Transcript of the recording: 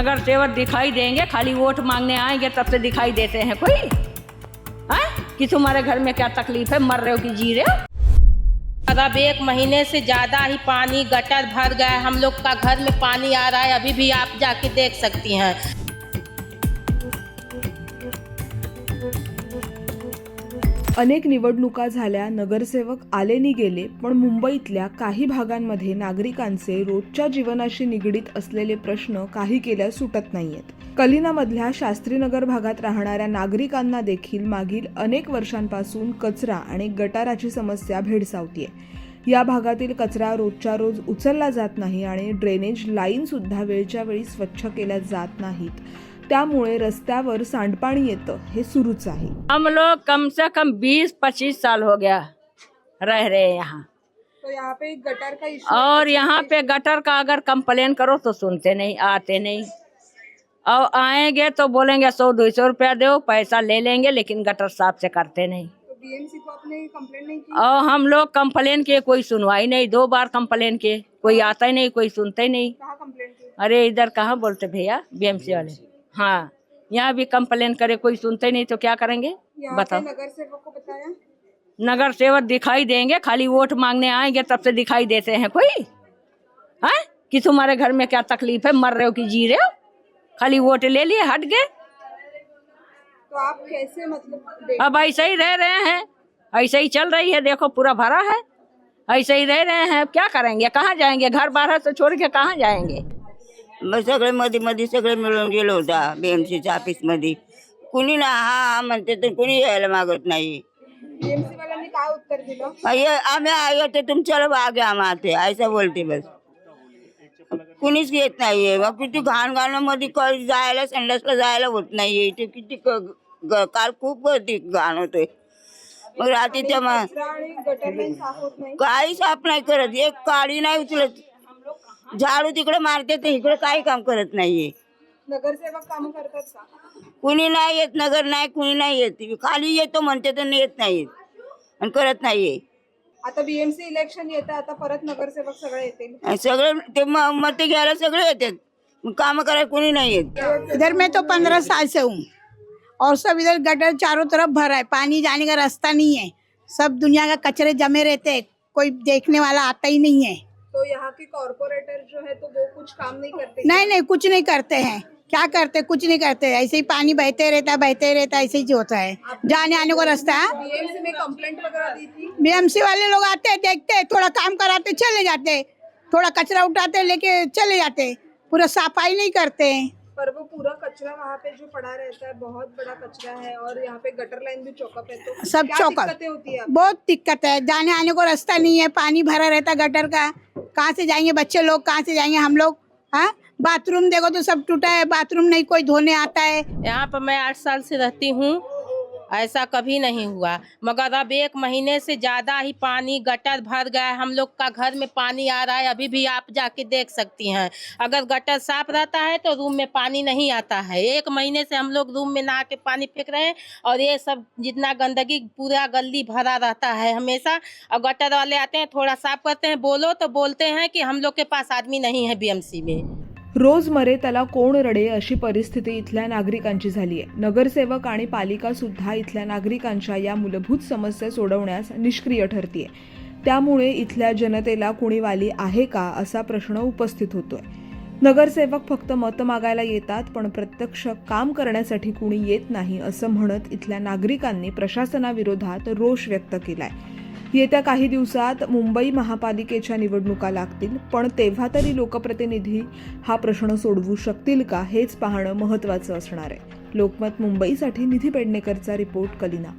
नगर सेवक दिखाई देंगे, खाली वोट मांगने आएँगे, तब से दिखाई देते हैं कोई? है? कि तुम्हारे घर में क्या तकलीफ़ है? मर रहे हो कि जी रहे हो? अब एक महीने से ज़्यादा ही पानी, गटर भर गया है। हम लोग का घर में पानी आ रहा है, अभी भी आप जाके देख सकती हैं। अनेक निवडणुका झाल्या नगरसेवक आले नि गेले पण मुंबईतल्या काही भागांमध्ये नागरिकांचे रोजच्या जीवनाशी निगडीत असलेले प्रश्न काही केल्या सुटत नाहीयेत. कलिनामधल्या शास्त्रीनगर भागात राहणाऱ्या नागरिकांना देखील मागील अनेक वर्षांपासून कचरा आणि गटाराची समस्या भेडसावतीये. या भागातील कचरा रोजच्या रोज उचलला जात नाही आणि ड्रेनेज लाईन सुद्धा वेळच्या वेळी स्वच्छ केल्या जात नाहीत. त्यामुळे रस्त्यावर सांडपाणी येतं हे सुरूच आहे. हम लोग कम से कम बीस पच्चीस साल हो गया रह रहे हैं यहाँ। तो यहाँ पे गटर का इशू और यहाँ पे गटर का अगर कंप्लेन करो तो सुनते नहीं आते नहीं। और आएँगे तो बोलेंगे सौ दो सौ रुपया दो पैसा ले लेंगे लेकिन गटर साफ़ से करते नहीं। तो बीएमसी को आपने नहीं की? और हम लोग कंप्लेन किए कोई सुनवाई नहीं दो बार कंप्लेन किए कोई आता ही नहीं कोई सुनते ही नहीं। कहाँ कंप्लेंट की अरे इधर कहाँ बोलते भैया बीएमसी वाले? हाँ यहाँ भी कंप्लेन करे कोई सुनते नहीं तो क्या करेंगे? बताओ। नगर सेवक को बताया। नगर सेवक दिखाई देंगे खाली वोट मांगने आएँगे तब से दिखाई देते हैं कोई? है? कि तुम्हारे घर में क्या तकलीफ़ है? मर रहे हो कि जी रहे हो? खाली वोट ले लिए हट गए। तो आप कैसे मतलब अब ऐसे ही रह रहे हैं। ऐसे ही चल रही है देखो पूरा भरा है। ऐसे ही रह रहे हैं। अब क्या करेंगे? कहाँ जाएँगे? घर बाहर से छोड़ के कहाँ जाएँगे? मग सगळे मध्ये मध्ये सगळे मिळून गेलो होता बीएमसीच्या ऑफिसमध्ये कुणी ना हा हा म्हणते तर कुणी यायला मागत नाही. काय उत्तर दिलं? आम्ही आयो तर तुम चलो आगे हम आते ऐसा बोलते बस. कुणीच येत नाहीये. मग किती घाण घाणामध्ये कधी जायला संडासला जायला होत नाहीये. इथे किती क- ग- काल खूप गर्दी घाण होतोय. मग रात्रीच्या मग कचरा आणि गटर लाईन साफ होत नाही. काही साफ नाही करत. एक काडी नाही उचलत. झाडू तिकडे मारते तर इकडे काही काम करत नाहीये. नगरसेवक काम करतात का? कुणी नाही येत नगर नाही कुणी नाही येत. खाली येतो म्हणते तर येत नाही आणि करत नाहीये. आता बीएमसी इलेक्शन येतं आता परत नगरसेवक सगळे येतील. सगळे ते म- मते घ्यायला सगळे येतात. काम करायला कुणी नाही येत. इधर मैं तो पंद्रह साल से हूँ। और सब इधर गटर चारों तरफ भरा है। पानी जाने का रास्ता नहीं है। सब दुनिया का कचरे जमे रहते हैं। कोई देखने वाला आता ही नहीं है। तो यहाँ के कॉरपोरेटर जो है तो वो कुछ काम नहीं करते नहीं नहीं कुछ नहीं करते हैं। क्या करते? कुछ नहीं करते। ऐसे ही पानी बहते रहता है बहते रहता है ऐसे ही जो होता है। जाने आने को रास्ता बीएमसी में कंप्लेंट वगैरह दी थी? बीएमसी वाले लोग आते हैं देखते हैं थोड़ा काम कराते चले जाते। थोड़ा कचरा उठाते लेके चले जाते। पूरा सफ़ाई नहीं करते। हैं पर वो पूरा कचरा वहाँ पे जो पड़ा रहता है बहुत बड़ा कचरा है और यहाँ पे गटर लाइन भी चौकअप है तो सब चौका चौकअप। होती है बहुत दिक्कत है। जाने आने को रास्ता नहीं है पानी भरा रहता गटर का। कहाँ से जाएँगे बच्चे लोग? कहाँ से जाएँगे हम लोग? हाँ? बाथरूम देखो तो सब टूटा है बाथरूम नहीं कोई धोने आता है। यहाँ पर मैं आठ साल से रहती हूँ। ऐसा कभी नहीं हुआ। मगर अब एक महीने से ज़्यादा ही पानी गटर भर गया है। हम लोग का घर में पानी आ रहा है, अभी भी आप जाके देख सकती हैं। अगर गटर साफ़ रहता है तो रूम में पानी नहीं आता है। एक महीने से हम लोग रूम में नहा के पानी फेंक रहे हैं और ये सब जितना गंदगी, पूरा गली भरा रहता है हमेशा। और गटर वाले आते हैं, थोड़ा साफ़ करते हैं, बोलो तो बोलते हैं कि हम लोग के पास आदमी नहीं है बीएमसी में। रोज मरे त्याला कोण रडे अशी परिस्थिती इथल्या नागरिकांची झाली आहे. नगरसेवक आणि पालिका सुद्धा इथल्या नागरिकांच्या या मूलभूत समस्या सोडवण्यास निष्क्रिय ठरतीये. त्यामुळे इथल्या जनतेला कुणी वाली आहे का असा प्रश्न उपस्थित होतोय. नगरसेवक फक्त मतं मागायला येतात पण प्रत्यक्ष काम करण्यासाठी कुणी येत नाही असं म्हणत इथल्या नागरिकांनी प्रशासनाविरोधात रोष व्यक्त केलाय. येत्या काही दिवसात मुंबई महापालिकेच्या निवडणुका लागतील पण तेव्हा तरी लोकप्रतिनिधी हा प्रश्न सोडवू शकतील का हेच पाहणं महत्त्वाचं असणार आहे. लोकमत मुंबईसाठी निधी पेडणेकरचा रिपोर्ट कलिना